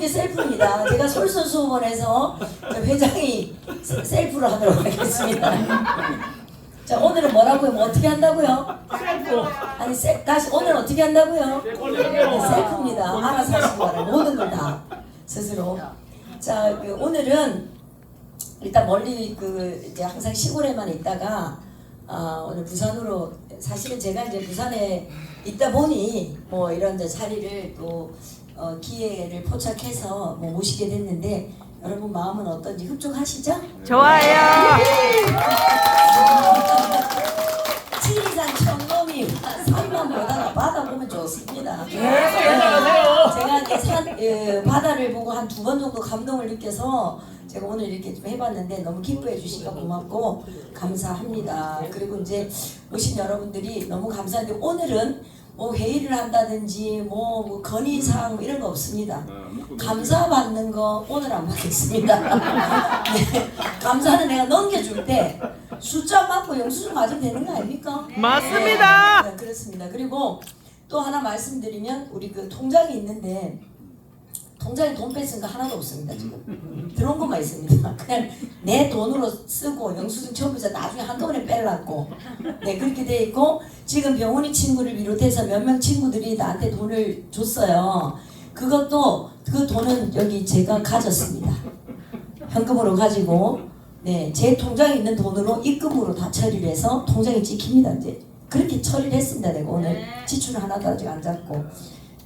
모든 게 셀프입니다. 제가 솔선수범원에서 회장이 세- 셀프로 하도록 하겠습니다. 자 오늘은 뭐라고요? 뭐 어떻게 한다고요? 아니 셀, 다시 오늘 어떻게 한다고요? 네, 셀프입니다. 알아서 하시기 바라요. 모든 걸 다 스스로. 자 그, 오늘은 일단 멀리 그 이제 항상 시골에만 있다가 아, 오늘 부산으로 사실은 제가 이제 부산에 있다 보니 뭐 이런 이제 자리를 또 어, 기회를 포착해서 뭐 모시게 됐는데 여러분 마음은 어떤지 흡족하시죠? 좋아요. 지리산 청놈이 산만 보다가 바다 보면 좋습니다. 제가 이제 산 예, 바다를 보고 한 두 번 정도 감동을 느껴서 제가 오늘 이렇게 좀 해봤는데 너무 기뻐해 주시니까 고맙고 감사합니다. 그리고 이제 오신 여러분들이 너무 감사한데 오늘은 뭐 회의를 한다든지 뭐, 뭐 건의사항 뭐 이런 거 없습니다. 감사 받는 거 오늘 안 받겠습니다. 네, 감사는 내가 넘겨줄 때 숫자 맞고 영수증 맞으면 되는 거 아닙니까? 맞습니다. 네, 그렇습니다. 그리고 또 하나 말씀드리면 우리 그 통장이 있는데 통장에 돈 뺏은 거 하나도 없습니다 지금 들어온 것만 있습니다. 그냥 내 돈으로 쓰고 영수증 처음부터 나중에 한꺼번에 빼려고 네 그렇게 돼 있고 지금 병원이 친구를 비롯해서 몇 명 친구들이 나한테 돈을 줬어요. 그것도 그 돈은 여기 제가 가졌습니다. 현금으로 가지고 네, 제 통장에 있는 돈으로 입금으로 다 처리를 해서 통장에 찍힙니다. 이제 그렇게 처리를 했습니다. 내가 오늘 지출을 하나도 아직 안 잡고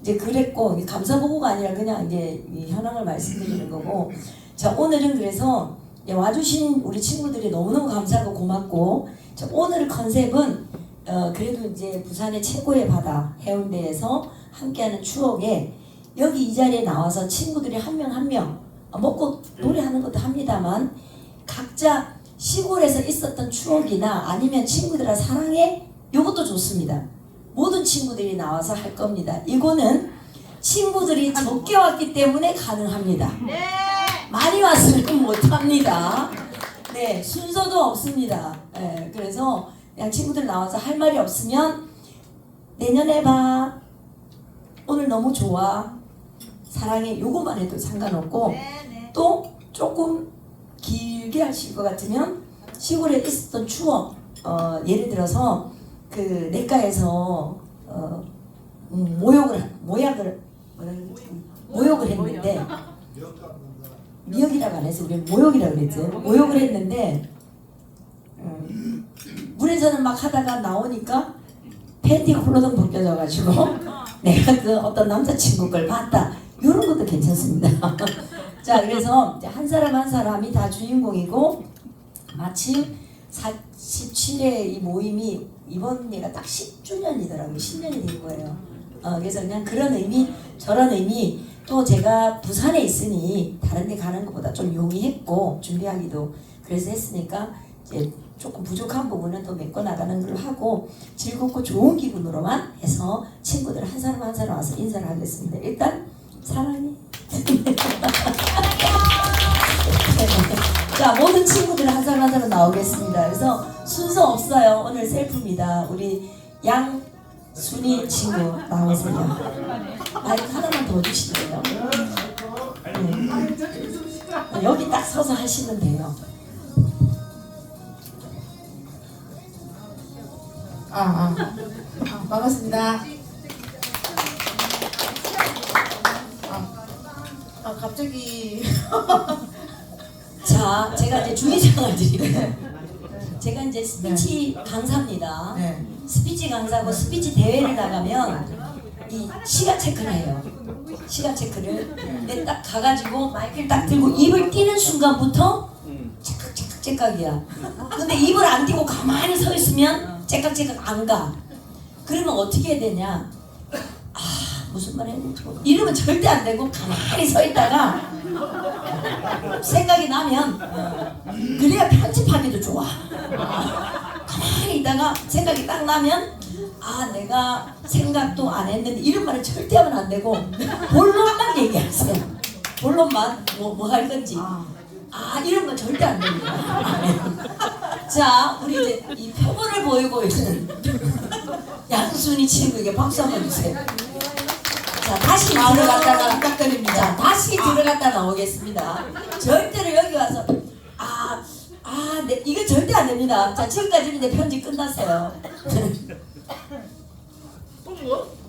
이제 그랬고 감사 보고가 아니라 그냥 이제 이 현황을 말씀드리는 거고 자 오늘은 그래서 이제 와주신 우리 친구들이 너무너무 감사하고 고맙고 자 오늘 컨셉은 어 그래도 이제 부산의 최고의 바다 해운대에서 함께하는 추억에 여기 이 자리에 나와서 친구들이 한 명 한명 먹고 노래하는 것도 합니다만 각자 시골에서 있었던 추억이나 아니면 친구들의 사랑에 이것도 좋습니다. 모든 친구들이 나와서 할 겁니다. 이거는 친구들이 적게 왔기 때문에 가능합니다. 많이 왔으면 못합니다. 네, 순서도 없습니다. 네, 그래서 그냥 친구들 나와서 할 말이 없으면 내년에 봐. 오늘 너무 좋아. 사랑해. 요거만 해도 상관없고 또 조금 길게 하실 것 같으면 시골에 있었던 추억 어, 예를 들어서 그 내과에서 어, 음, 모욕을 모약을? 모욕을 했는데 미역이라고 안 해서 우리 모욕이라고 그랬죠 모욕을 했는데 음, 물에서는 막 하다가 나오니까 팬티 홀로덩 벗겨져가지고 내가 그 어떤 남자친구 걸 봤다. 이런 것도 괜찮습니다. 자 그래서 한 사람 한 사람이 다 주인공이고 마침 47회 이 모임이 이번 예가 딱 10주년이더라고요. 10년이 된 거예요. 어, 그래서 그냥 그런 의미 저런 의미. 또 제가 부산에 있으니 다른 데 가는 것보다 좀 용이했고 준비하기도 그래서 했으니까 이제 조금 부족한 부분은 또 메꿔 나가는 걸로 하고 즐겁고 좋은 기분으로만 해서 친구들 한 사람 한 사람 와서 인사를 하겠습니다. 일단 사랑해. 자 모든 친구들 한 사람 한 사람 나오겠습니다. 그래서 순서 없어요. 오늘 셀프입니다. 우리 양순이 친구 나오세요. 마이크 하나만 더 주시래요. 네. 여기 딱 서서 하시면 돼요. 아, 아. 아, 반갑습니다. 아, 아 갑자기 자, 제가 이제 주의사항을 드리고요. 제가 이제 스피치 강사입니다. 네. 스피치 강사고 스피치 대회를 나가면 이 시간 체크를 해요. 시간 체크를. 근데 딱 가가지고 마이크를 딱 들고 입을 띄는 순간부터 째깍 째깍이야. 근데 입을 안 띄고 가만히 서 있으면 째깍 째깍 안 가. 그러면 어떻게 해야 되냐? 아 무슨 말 했는지 모르- 이러면 절대 안 되고 가만히 서 있다가 생각이 나면 그래야 편집하기도 좋아. 가만히 있다가 생각이 딱 나면 아 내가 생각도 안 했는데 이런 말을 절대 하면 안 되고 본론만 얘기하세요. 본론만 뭐뭐 할 건지. 아 이런 건 절대 안 됩니다. 자 우리 이제 이 표본을 보이고 있는 양순이 친구에게 박수 한번 주세요. 자 다시 들어갔다가 자 다시 들어. 갔다 나오겠습니다. 절대로 여기 와서 아, 아, 네, 이거 절대 안 됩니다. 자, 지금까지는 내 편지 끝났어요.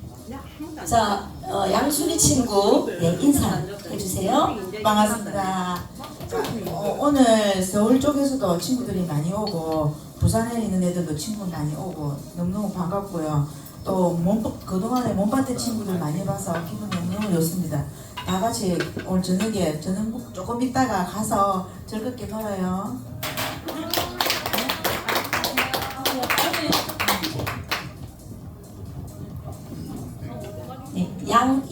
자, 어, 양순이 친구 네, 인사 해주세요. 반갑습니다. 자, 어, 오늘 서울 쪽에서도 친구들이 많이 오고 부산에 있는 애들도 친구 많이 오고 너무너무 반갑고요. 또 몸, 그동안에 몸밭의 친구들 많이 봐서 기분 너무너무 좋습니다. 다 같이 오늘 저녁에 저녁 먹- 조금 있다가 가서 즐겁게 놀아요.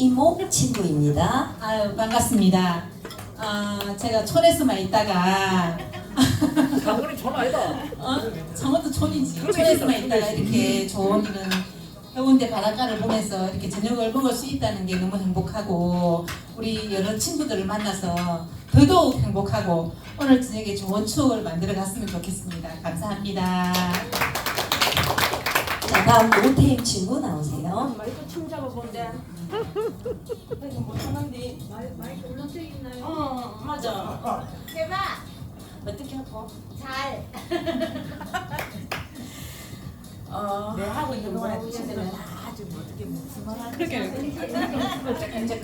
이모 친구입니다. 아유 반갑습니다. 아 제가 촌에서만 있다가 강원이 전 아니다. 어? 창원도 촌이지. 촌에서만 있다가 이렇게 좋은 이런 해운대 바닷가를 보면서 이렇게 저녁을 먹을 수 있다는 게 너무 행복하고 우리 여러 친구들을 만나서 더더욱 행복하고 오늘 저녁에 좋은 추억을 만들어 갔으면 좋겠습니다. 감사합니다. 자, 다음 노태임 친구 나오세요. 마이크 춤 잡아본데. 못하는데. 마이크 올라져 있나요? 어, 맞아. 해봐. 어떻게 하고? 잘. 어, 네 하고 있는 그동안에 거 친구들 다 지금 어떻게 무슨 말 하는지 그러게.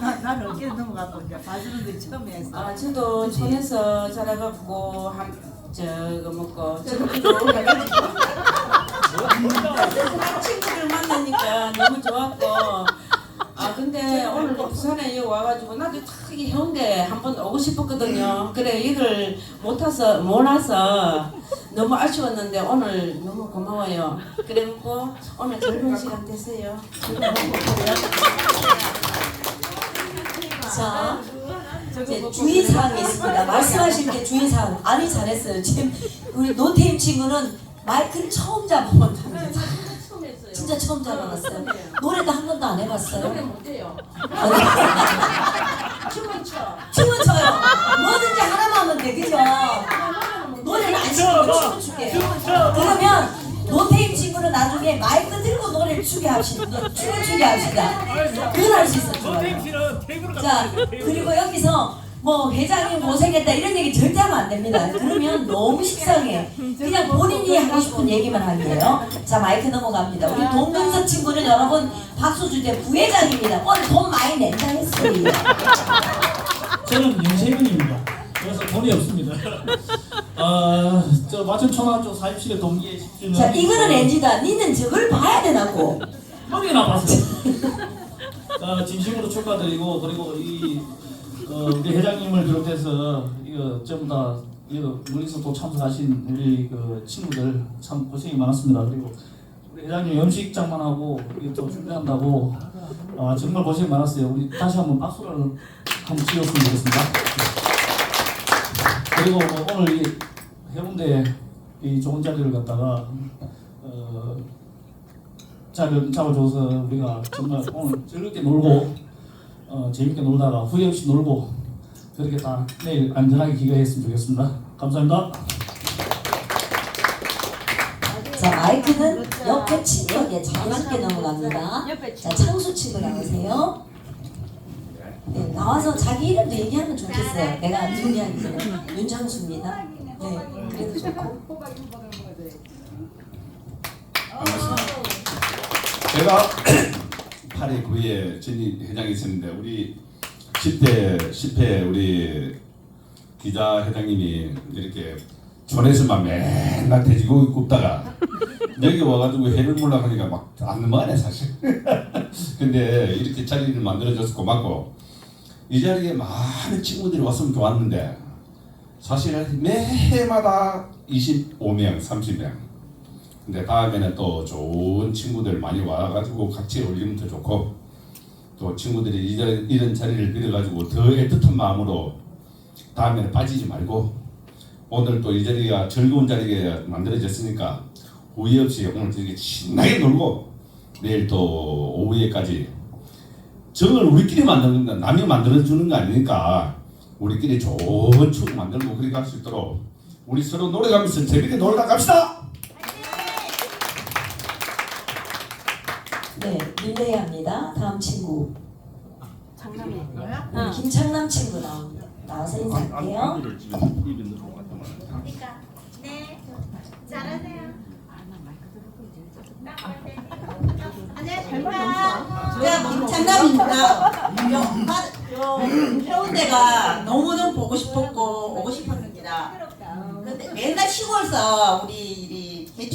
나, 나는 어깨 넘어가고 봐주는 데 처음 했어. 아, 저도 촌에서 자라갖고 한 저거 먹고 저도 해가지고 친구들 만나니까 너무 좋았고 아 근데 오늘 또 부산에 와가지고 나도 특히 해운대 한번 오고 싶었거든요. 그래 이걸 못 와서 못 와서 너무 아쉬웠는데 오늘 너무 고마워요. 그래 뭐 오늘 즐거운 시간 되세요. 자, 이제 주의사항이 있습니다. 말씀하실 게 주의사항. 아니, 잘했어요. 지금 우리 노태임 친구는 마이크를 처음 잡아봤답니다. 진짜 처음 잡아봤어요. 노래도 한 번도 안 해봤어요. 노래 못해요. 춤은 춰. 춤은 춰요. 뭐든지 하나만 하면 돼, 그죠? 노래는 안 시키고 춤은 추게. 그러면 노태임 친구는 나중에 마이크 들고 노래를 추게 합시다. 춤을 추게 합시다. 그건 할 수 있어요. 노태임 씨는 테이블을 자, 테이블. 그리고 여기서 뭐 회장님 고생했다 이런 얘기 절대 안 됩니다. 그러면 너무 식상해. 그냥 본인이 하고 싶은 얘기만 하게요. 자, 마이크 넘어갑니다. 우리 동근석 친구는 여러분 박수 주제 부회장입니다. 오늘 돈 많이 낸다 했어요. 저는 윤세민입니다. 그래서 돈이 없습니다. 아, 저 마천 초등학교 47의 동기의 10주년. 자, 이거는 NG다. 니는 저걸 봐야 되나고. 형이 나 봤어. 아, 진심으로 축하드리고 그리고 이 어, 우리 회장님을 비롯해서 이거 전부 다 이거 멀리서 또 참석하신 우리 그 친구들 참 고생이 많았습니다. 그리고 우리 회장님 음식장만 하고 이게 또 준비한다고 아, 정말 고생 많았어요. 우리 다시 한번 박수를 한번 치웠으면 좋겠습니다. 그리고 뭐 오늘 이 해운대 이 좋은 자리를 갖다가 어, 자를 잡아줘서 우리가 정말 오늘 즐겁게 놀고 어, 재밌게 놀다가 후회 없이 놀고 그렇게 다 내일 안전하게 귀가했으면 좋겠습니다. 감사합니다. 자, 마이크는 옆에 친구에게 자연스럽게 넘어갑니다. 자, 창수 친구 나오세요. 네, 나와서 자기 이름도 얘기하면 좋겠어요. 내가 전에 윤창수입니다. 네, 그래도 좋고. 제가 8회 9회 전임 회장이 있었는데 우리 10대 10회 우리 기자 회장님이 이렇게 촌에서만 맨날 돼지고기 굽다가 여기 와가지고 해를 몰락하니까 막 안 넘어가네 사실. 근데 이렇게 자리를 만들어줘서 고맙고 이 자리에 많은 친구들이 왔으면 좋았는데 사실 매해마다 25명, 30명 근데 다음에는 또 좋은 친구들 많이 와가지고 같이 어울리면 더 좋고 또 친구들이 이런, 이런 자리를 빌어가지고 더 애틋한 마음으로 다음에는 빠지지 말고 오늘 또 이 자리가 즐거운 자리가 만들어졌으니까 후회 없이 오늘 되게 신나게 놀고 내일 또 오후에까지 정을 우리끼리 만드는 건 남이 만들어주는 거 아니니까 우리끼리 좋은 추억 만들고 그렇게 할 수 있도록 우리 서로 노래가면서 재밌게 놀다 갑시다! 네, 릴레이 합니다. 다음 친구. 우리 김창남 친구 나와서 인사할게요. 그러니까 네 잘하세요. 안녕하십니까. 제가 김창남입니다. 요, 요 해운대가 너무너무 보고 싶었고 오고 싶었습니다. 근데 맨날 시골서 우리 이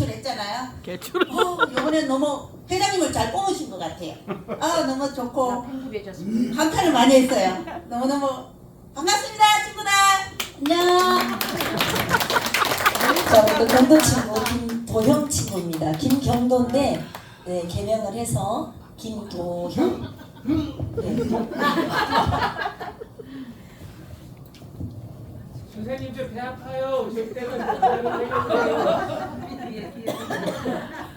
개출했잖아요. 개출. 어, 이번에 너무 회장님을 잘 뽑으신 것 같아요. 아 너무 좋고 감탄을 많이 했어요. 너무 너무 반갑습니다, 친구들. 안녕. 자, 경도 친구 김도형 친구입니다. 김경도인데 네, 개명을 해서 김도형. 네. 선생님 저 배 아파요. 저 때는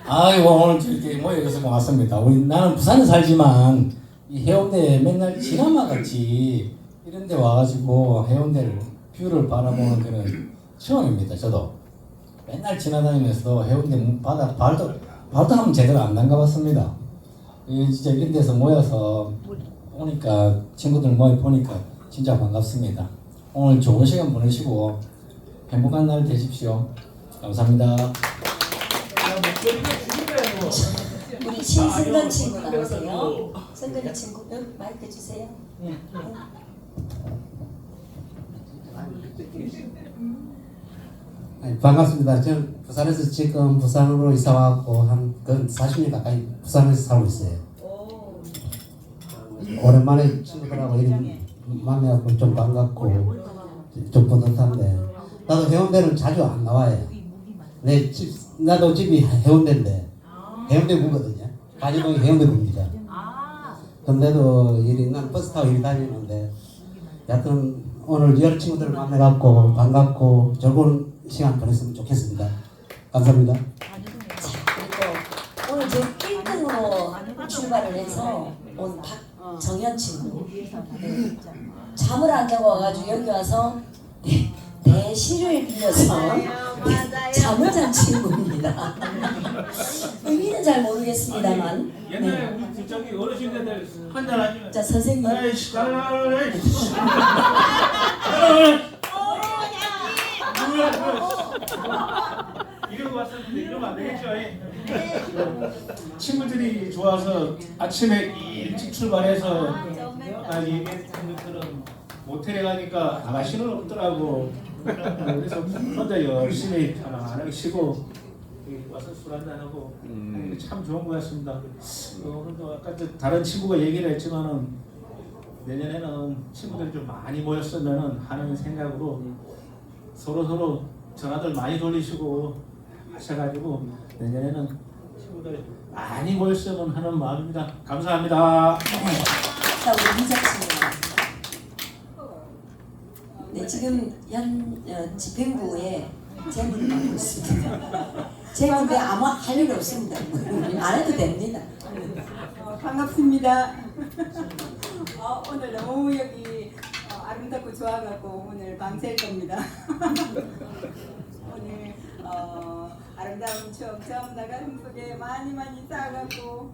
아이고 오늘 이렇게 모여서 왔습니다. 우리 나는 부산에 살지만 이 해운대에 맨날 지나마 같이 이런 데 와가지고 해운대를 뷰를 바라보는 데는 처음입니다. 저도 맨날 지나다니면서도 해운대 문- 바다 발도 발도 한번 제대로 안 담가봤습니다. 이 진짜 이런 데서 모여서 오니까 친구들 모여 보니까 진짜 반갑습니다. 오늘 좋은 시간 보내시고 행복한 날 되십시오. 감사합니다. 우리 신승근 친구 나오세요. 승근이 친구 여기 마이크 주세요. 아니, 반갑습니다. 저는 부산에서 지금 부산으로 이사 와고 한근 40년 가까이 부산에서 살고 있어요. 오랜만에 친구들하고 이렇게 만나고 좀 반갑고 좀 뿌듯한데 나도 해운대는 자주 안 나와요. 내 집, 나도 집이 해운대인데 해운대 구거든요. 가지동이 해운대 구입니다. 근데도 일이 난 버스 타고 일 다니는데 여하튼 오늘 여러 친구들 만나갖고 반갑고 즐거운 시간 보냈으면 좋겠습니다. 감사합니다. 그리고 오늘 저 1등으로 출발을 해서 온 박 정현 친구. 네. 잠을 안 자고 와가지고 여기 와서 네, 대시를 빌려서 잠을 잔 친구입니다. 의미는 잘 모르겠습니다만. 옛날에 네. 우리 저기 어르신들 한잔 하시면 자 선생님. 에이씨 딸 이러고 왔었는데 이러면 안 되겠죠 친구들이 좋아서 아침에 일찍 출발해서 아까 얘기했던 것처럼 모텔에 가니까 아가씨는 없더라고. 그래서 혼자 열심히 편안하게 쉬고 와서 술 한잔 하고. 참 좋은 것 같습니다. 어, 오늘도 아까 저 다른 친구가 얘기를 했지만은 내년에는 친구들이 좀 많이 모였으면 하는 생각으로 서로 서로 전화들 많이 돌리시고 하셔가지고 내년에는 친구들 많이 모였으면 하는 마음입니다. 감사합니다. 자 우리 미자 친구 네 지금 현 어, 집행부에 재물을 맡고 있습니다. 재물에 아무 할 일 없습니다. 안 해도 됩니다. 어, 반갑습니다. 어, 오늘 너무 여기 어, 아름답고 좋아갖고 오늘 밤샐 겁니다. 오늘 어, 아름다운 추억 전부 다 가슴 속에 많이 많이 쌓아갖고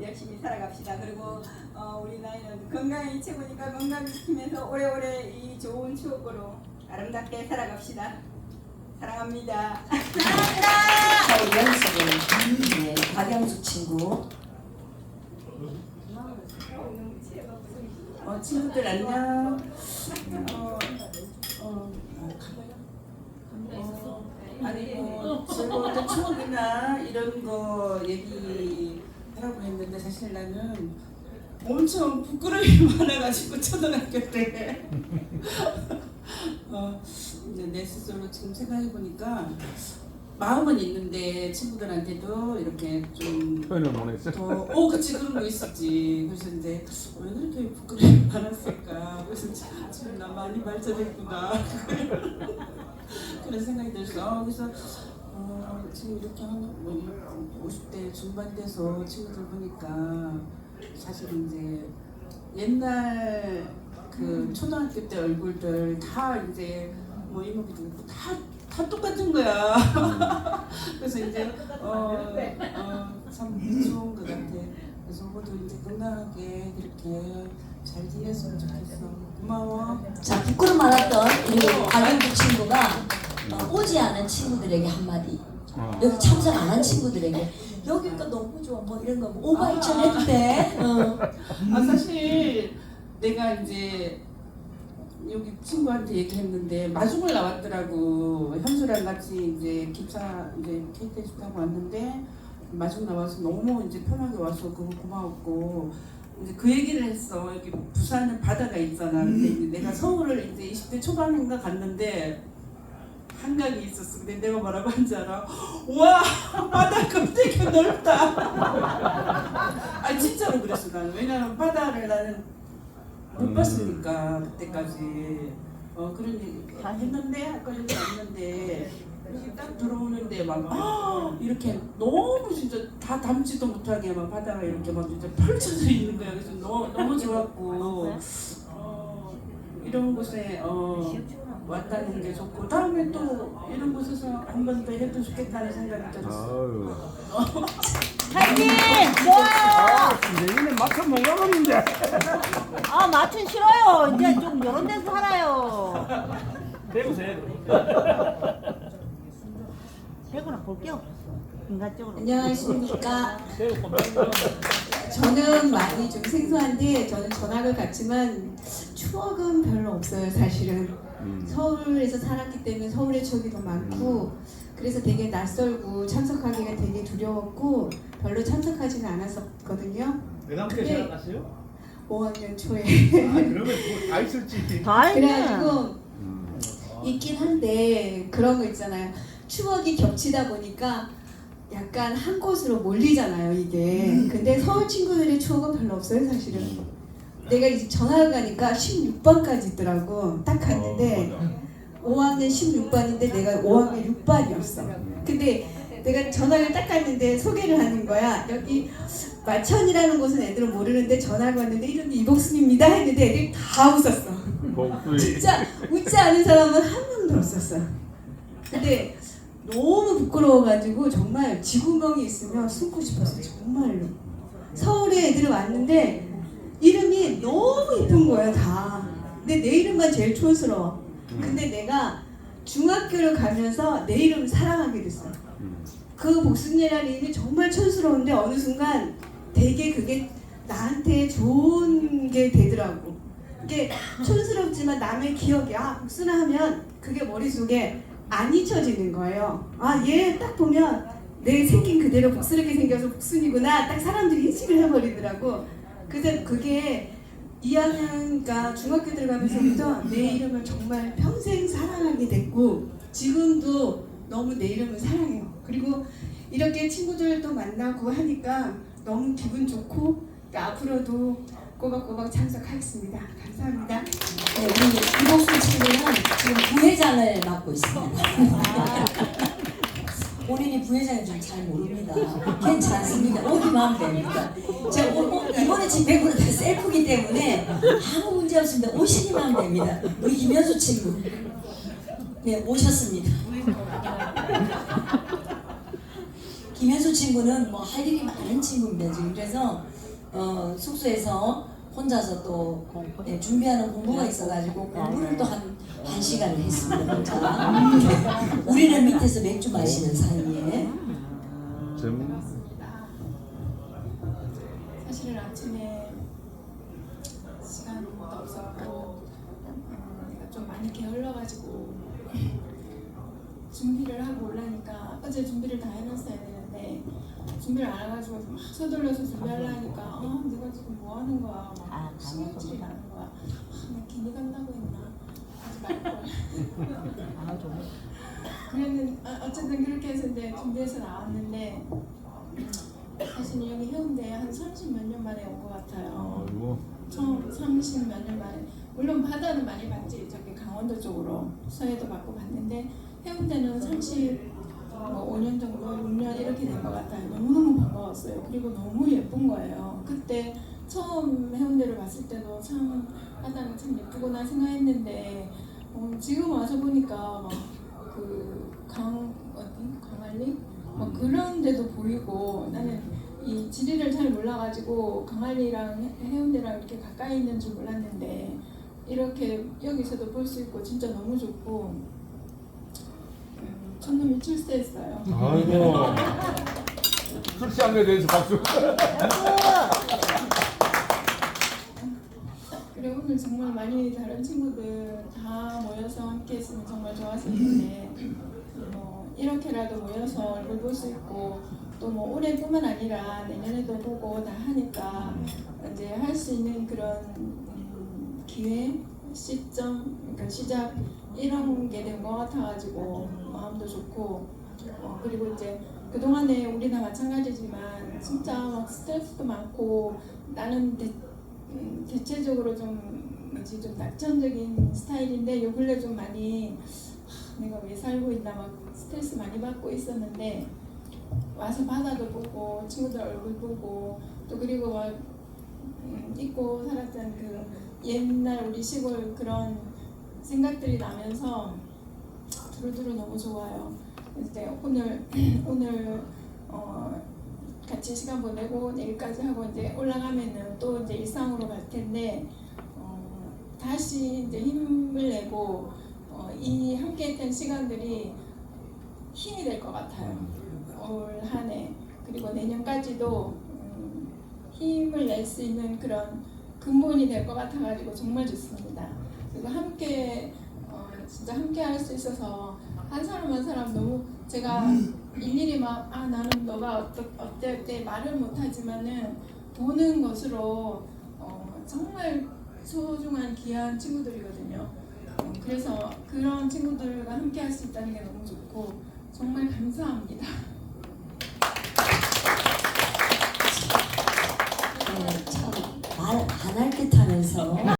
열심히 살아갑시다. 그리고 어, 우리 나이는 건강이 최고니까 건강 지키면서 오래오래 이 좋은 추억으로 아름답게 살아갑시다. 사랑합니다. 자 우리 연습을 네, 박영숙 친구 어, 친구들 안녕. 어, 어, 어, 아니 뭐 즐거웠던 추억이나 이런 거 얘기하라고 했는데 사실 나는 엄청 부끄러움이 많아가지고 초등학교 때 어, 이제 내 스스로 지금 생각해 보니까 마음은 있는데 친구들한테도 이렇게 좀 표현을 못 했어. 어, 어, 그치 그런 거 있었지. 그래서 이제 왜 그렇게 부끄러움이 많았을까. 그래서 참, 지금 나 많이 발전했구나. 그런 생각이 들었어. 어, 그래서 어, 지금 이렇게 한 뭐, 50대 중반 돼서 친구들 보니까 사실 이제 옛날 그 초등학교 때 얼굴들 다 이제 뭐 이모기도 있고 다, 다 똑같은 거야. 그래서 이제 어, 어, 참 좋은 것 같아. 그래서 모두 이제 건강하게 이렇게 잘 지냈으면 좋겠어. 고마워. 자 부끄럼 많았던 우리 박영국 친구가 어, 오지 않은 친구들에게 한마디. 여기 참석 안 한 친구들에게 여기가 너무 좋아. 뭐 이런 거 뭐 오바 이천 해도 돼 어. 아 사실 내가 이제 여기 친구한테 얘기했는데 마중을 나왔더라고. 현수랑 같이 이제 기차 이제 KTX 타고 왔는데 마중 나와서 너무 이제 편하게 와서 그거 고마웠고 이제 그 얘기를 했어 여기 부산은 바다가 있잖아. 근데 이제 내가 서울을 이제 20대 초반인가 갔는데 한강이 있었어. 근데 내가 뭐라고 한 줄 알아? 와 바다가 되게 넓다. 아 진짜로 그랬어 나는. 왜냐면 바다를 나는 못 봤으니까 그때까지 어 그런 얘기. 다 했는데 아까 여기 왔는데 여기 딱 들어오는데 막 아, 이렇게 너무 진짜 다 담지도 못하게 막 바다가 이렇게 막 진짜 펼쳐져 있는 거야. 그래서 너무 너무 좋았고. 어, 이런 곳에 어, 왔다는 게 좋고. 다음에 또 이런 곳에서 한 번 더 해도 좋겠다는 생각이 들었어. 파 이팅! 좋아요! 내년에 막상 못 가봤는데. 아 마춘 싫어요. 이제 좀 이런 데서 살아요. 배우세요. 배구나 볼게요. 인간적으로. 안녕하십니까 배우 저는 많이 좀 생소한데 저는 전학을 갔지만 추억은 별로 없어요 사실은 서울에서 살았기 때문에 서울의 추억이 더 많고 그래서 되게 낯설고 참석하기가 되게 두려웠고 별로 참석하지는 않았었거든요 그래. 전학 갔어요? 5학년 초에 아 그러면 뭐다 있을지. 다 있네. 그래가지고 있긴 한데 그런 거 있잖아요. 추억이 겹치다 보니까 약간 한 곳으로 몰리잖아요, 이게. 근데 서울 친구들의 추억은 별로 없어요, 사실은. 내가 이제 전학을 가니까 16반까지 있더라고. 딱 갔는데 5학년 16반인데 내가 5학년 6반이었어. 근데 내가 전학을 딱 갔는데 소개를 하는 거야. 여기 마천이라는 곳은 애들은 모르는데 전학을 왔는데 이름이 이복순입니다 했는데 애들이 다 웃었어. 진짜 웃지 않은 사람은 한 명도 없었어. 근데 너무 부끄러워가지고 정말 지구멍이 있으면 숨고 싶었어 정말로. 서울에 애들이 왔는데 이름이 너무 이쁜 거예요 다. 근데 내 이름만 제일 촌스러워. 근데 내가 중학교를 가면서 내 이름을 사랑하게 됐어. 그 복순이라는 이름이 정말 촌스러운데 어느 순간 되게 그게 나한테 좋은 게 되더라고. 이게 촌스럽지만 남의 기억이 아 복순아 하면 그게 머릿속에 안 잊혀지는 거예요. 아 얘 딱 보면 내 생긴 그대로 복스럽게 생겨서 복순이구나 딱 사람들이 인식을 해버리더라고. 그래서 그게 2학년가 중학교 들어가면서부터 내 이름을 정말 평생 사랑하게 됐고 지금도 너무 내 이름을 사랑해요. 그리고 이렇게 친구들도 만나고 하니까 너무 기분 좋고 앞으로도 꼬박꼬박 참석하겠습니다. 감사합니다. 네, 우리 이복순 친구는 지금 부회장을 맡고 있습니다. 본인이 부회장인 줄잘 모릅니다. 괜찮습니다. 오기만 하면 됩니다. 자, 오, 오, 이번에 지금 배구는 다 셀프기 때문에 아무 문제 없습니다. 오시기만 됩니다. 우리 김현수 친구. 네, 오셨습니다. 김현수 친구는 뭐 할 일이 많은 친구입니다. 지금 그래서 어, 숙소에서 혼자서 또 네, 준비하는 공부가 있어가지고 공부를 또한 한 시간을 했습니다. 혼자. 우리는 밑에서 맥주 마시는 사이에. 사실은 아침에 시간도 없었고 어, 내가 좀 많이 게을러가지고 준비를 하고 올라니까 어제 준비를 다 해놨어야 되는데 준비를 안 해가지고 막 서둘러서 준비하려니까 아 내가 지금 뭐 하는 거야 막 신경질이 나는 거야 아, 나 괜히 간다고 했나 하지 말걸 그랬는 아, 어쨌든 그렇게 해서 이제 준비해서 나왔는데 사실 여기 해운대에 한30몇 년 만에 온 것 같아요. 처음 30 몇 년 만에 물론 바다는 많이 봤지 저기 강원도 쪽으로 서해도 받고 봤는데 해운대는 30뭐 5년 정도 6년 이렇게 된 것 같아요. 너무너무 반가웠어요. 그리고 너무 예쁜 거예요. 그때 처음 해운대를 봤을 때도 참 바다는 참 예쁘구나 생각했는데 어, 지금 와서 보니까 막그강 어디 강알리 막 그런 데도 보이고 나는 이 지리를 잘 몰라가지고 강한리랑 해- 해운대랑 이렇게 가까이 있는 줄 몰랐는데 이렇게 여기서도 볼 수 있고 진짜 너무 좋고 음, 첫놈이 출세했어요. 아이고. 출시한 거에 대해서 박수. 오늘 정말 많이 다른 친구들 다 모여서 함께 했으면 정말 좋았을 텐데 뭐 이렇게라도 모여서 얼굴 볼 수 있고 또 뭐 올해뿐만 아니라 내년에도 보고 다 하니까 이제 할 수 있는 그런 음, 기회 시점 그러니까 시작 이런 게 된 것 같아가지고 마음도 좋고 어, 그리고 이제 그 동안에 우리 다 마찬가지지만 진짜 막 스트레스도 많고 나는 대, 음, 대체적으로 좀 뭐지 좀 낙천적인 스타일인데 요 근래 좀 많이 하, 내가 왜 살고 있나 막 스트레스 많이 받고 있었는데 와서 바다도 보고 친구들 얼굴 보고 또 그리고 막 음, 잊고 살았던 그 옛날 우리 시골 그런 생각들이 나면서 두루두루 너무 좋아요. 이제 오늘 오늘 어, 같이 시간 보내고 내일까지 하고 이제 올라가면은 또 이제 일상으로 갈 텐데 어, 다시 이제 힘을 내고 어, 이 함께했던 시간들이 힘이 될 것 같아요. 올 한 해 그리고 내년까지도 음, 힘을 낼 수 있는 그런 근본이 될 것 같아가지고 정말 좋습니다. 그리고 함께 어, 진짜 함께 할 수 있어서 한 사람 한 사람 너무 제가 일일이 막 아 나는 너가 어떠, 어때 어때 말을 못하지만은 보는 것으로 어, 정말 소중한 귀한 친구들이거든요. 어, 그래서 그런 친구들과 함께 할 수 있다는 게 너무 좋고 정말 감사합니다. 네, 참말 안 할 듯 하면서